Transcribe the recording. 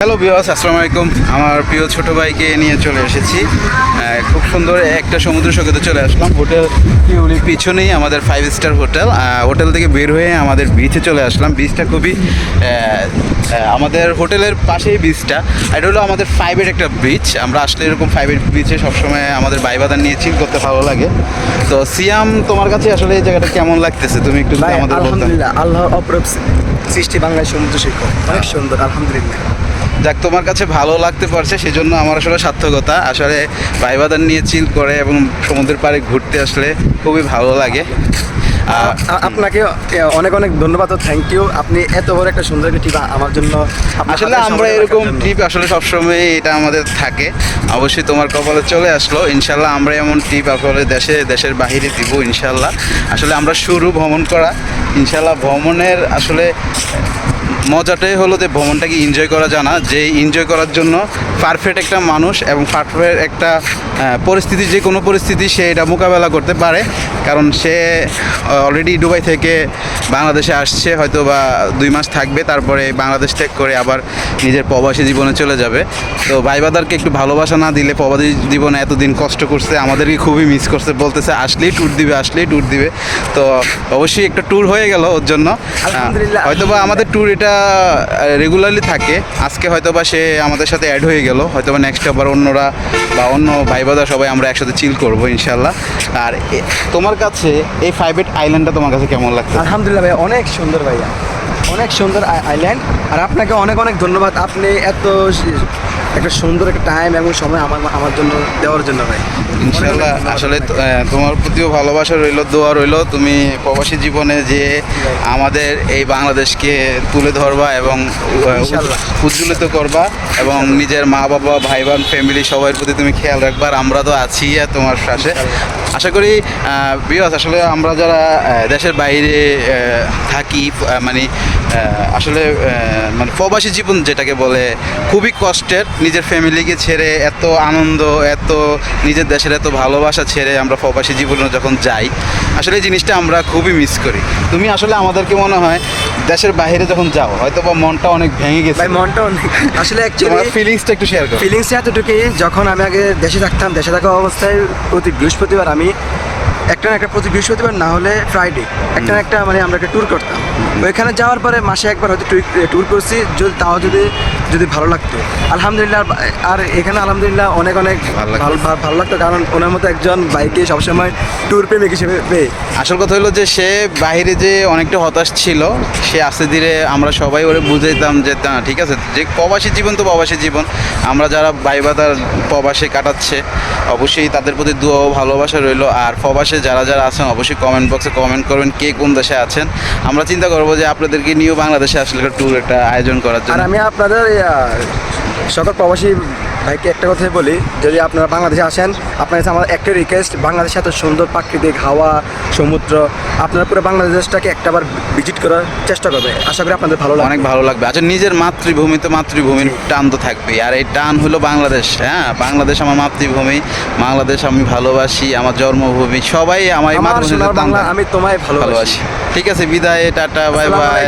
Hello বিয়াস আসসালামু আলাইকুম। আমার প্রিয় ছোট ভাইকে নিয়ে চলে এসেছি। খুব সুন্দর একটা সমুদ্র সৈকতে চলে আসলাম। হোটেল কিউলি পিছনেই আমাদের ফাইভ স্টার হোটেল। হোটেল থেকে বের হয়ে আমাদের বিচে চলে আসলাম। বিচটা খুবই আমাদের হোটেলের পাশেই বিচটা এটা হলো আমাদের ফাইভের একটা বিচ আমরা আসলে এরকম ফাইভের বিচে সবসময় আমাদের বাইবাদান নিয়ে চিল করতে ভালো লাগে। তো সিয়াম তোমার কাছে আসলে এই জায়গাটা কেমন লাগতেছে? তুমি একটু আমাদের আলহামদুলিল্লাহ আল্লাহ অপরূপ সৃষ্টি বাংলায় সমুদ্র সৈকত। অনেক সুন্দর আলহামদুলিল্লাহ। যাক তোমার কাছে ভালো লাগতে পারছে সেজন্য আমার আসলে সার্থকতা। আসলে ভাইবাদান নিয়ে চিল করে এবং সমুদ্রের পাড়ে ঘুরতে আসলে খুবই ভালো লাগে। আপনাকে অনেক অনেক ধন্যবাদ ও থ্যাংক ইউ আপনি এত বড় একটা সুন্দর একটা টিপ আমার জন্য আসলে আমরা এরকম। ট্রিপ আসলে সবসময় এটা আমাদের থাকে। অবশ্যই তোমার কপালে চলে আসলো। ইনশাল্লাহ আমরা এমন ট্রিপ আসলে দেশে দেশের বাহিরে দিব ইনশাল্লাহ। আসলে আমরা শুরু ভ্রমণ করা। ইনশাল্লাহ ভ্রমণের আসলে মজাটাই হলো যে ভ্রমণটাকে এনজয় করা জানা যে এনজয় করার জন্য পারফেক্ট একটা মানুষ এবং পারফেক্ট একটা পরিস্থিতি, যে কোনো পরিস্থিতি সে এটা মোকাবেলা করতে পারে। কারণ সে অলরেডি দুবাই থেকে বাংলাদেশে আসছে হয়তো বা দুই মাস থাকবে তারপরে বাংলাদেশ ত্যাগ করে আবার নিজের প্রবাসী জীবনে চলে যাবে। তো ভাই ভাইবাদারকে একটু ভালোবাসা না দিলে প্রবাসী জীবনে এতদিন কষ্ট করছে আমাদেরকে খুবই মিস করছে বলতেছে আসলেই ট্যুর দিবে আসলেই ট্যুর দিবে। তো অবশ্যই একটা ট্যুর হয়ে গেল ওর জন্য। হয়তো বা আমাদের ট্যুর এটা রেগুলারলি থাকে। আজকে হয়তো বা সে আমাদের সাথে অ্যাড হয়ে গেল। হয়তো বা নেক্সট আবার অন্যরা বা অন্য ভাইবাদা সবাই আমরা একসাথে চিল করব ইনশাল্লাহ আর তোমার কাছে এই ফাইভ এইট আইল্যান্ডটা তোমার কাছে কেমন লাগছে আলহামদুলিল্লাহ ভাই অনেক সুন্দর ভাইয়া। অনেক সুন্দর আইল্যান্ড আর আপনাকে অনেক অনেক ধন্যবাদ। আপনি এত একটা সুন্দর একটা টাইম এবং সময় আমার আমার জন্য দেওয়ার জন্য ভাই। ইনশাল্লাহ আসলে তোমার প্রতিও ভালোবাসা রইল দোয়া রইল। তুমি প্রবাসী জীবনে যে আমাদের এই বাংলাদেশকে তুলে ধরবা এবং উজ্জ্বলিত করবা এবং নিজের মা বাবা ভাই বোন ফ্যামিলি সবার প্রতি তুমি খেয়াল রাখবা। আর আমরা তো আছি আর তোমার পাশে আশা করি বিয়াস আসলে আমরা যারা দেশের বাইরে থাকি মানে আসলে মানে প্রবাসী জীবন যেটাকে বলে খুবই কষ্টের। নিজের ফ্যামিলিকে ছেড়ে এত আনন্দ এত নিজের দেশের এত ভালোবাসা ছেড়ে আমরা প্রবাসী জীবনে যখন যাই আসলে এই জিনিসটা আমরা খুবই মিস করি। তুমি আসলে আমাদেরকে মনে হয় দেশের বাইরে যখন যাও হয়তো বা মনটা অনেক ভেঙে গেছে। ভাই মনটা অনেক আসলে অ্যাকচুয়ালি ফিলিংসটা একটু শেয়ার করো। ফিলিংস এতটুকুই যখন আমি আগে দেশে থাকতাম দেশে থাকা অবস্থায় প্রতি বৃহস্পতিবার আমি একটা না একটা প্রতি বৃহস্পতিবার না হলে ফ্রাইডে একটা না একটা মানে আমরা একটা ট্যুর করতাম। ওইখানে যাওয়ার পরে মাসে একবার হয়তো ট্যুর করছি যদি তাও যদি যদি ভালো লাগতো। আলহামদুলিল্লাহ আর- এখানে আলহামদুলিল্লাহ অনেক অনেক ভালো লাগতো। ভালো লাগতো কারণ ওনার মতো একজন বাইকে সবসময় ট্যুর প্রেমিক হিসেবে পেয়ে। আসল কথা হলো যে সে বাইরে যে অনেকটা হতাশ ছিল সে আস্তে ধীরে আমরা সবাই ওরে বুঝাইতাম যে না ঠিক আছে যে প্রবাসী জীবন তো প্রবাসী জীবন। আমরা যারা বাইবাদার প্রবাসে কাটাচ্ছে অবশ্যই তাদের প্রতি দুয়া ও ভালোবাসা রইল। আর প্রবাসে যারা যারা আছেন অবশ্যই কমেন্ট বক্সে কমেন্ট করবেন কে কোন দেশে আছেন। আমরা চিন্তা করব যে আপনাদেরকে নিয়েও বাংলাদেশে আসলে একটা ট্যুর একটা আয়োজন করার আর জন্য আমি আপনাদের সকল প্রবাসী ভাইকে একটা কথাই বলি যদি আপনারা বাংলাদেশে আসেন আপনার কাছে আমার একটা রিকোয়েস্ট বাংলাদেশে এত সুন্দর প্রাকৃতিক হাওয়া সমুদ্র আপনারা পুরো বাংলাদেশটাকে একটাবার ভিজিট করার চেষ্টা করবে। আশা করি আপনাদের ভালো লাগবে। অনেক ভালো লাগবে। আচ্ছা নিজের মাতৃভূমি তো মাতৃভূমির টান তো থাকবে আর এই টান হলো বাংলাদেশ হ্যাঁ? বাংলাদেশ আমার মাতৃভূমি বাংলাদেশ আমি ভালোবাসি আমার জন্মভূমি সবাই আমার বাংলা আমি তোমায় ভালোবাসি। ঠিক আছে বিদায় টাটা বাই বাই।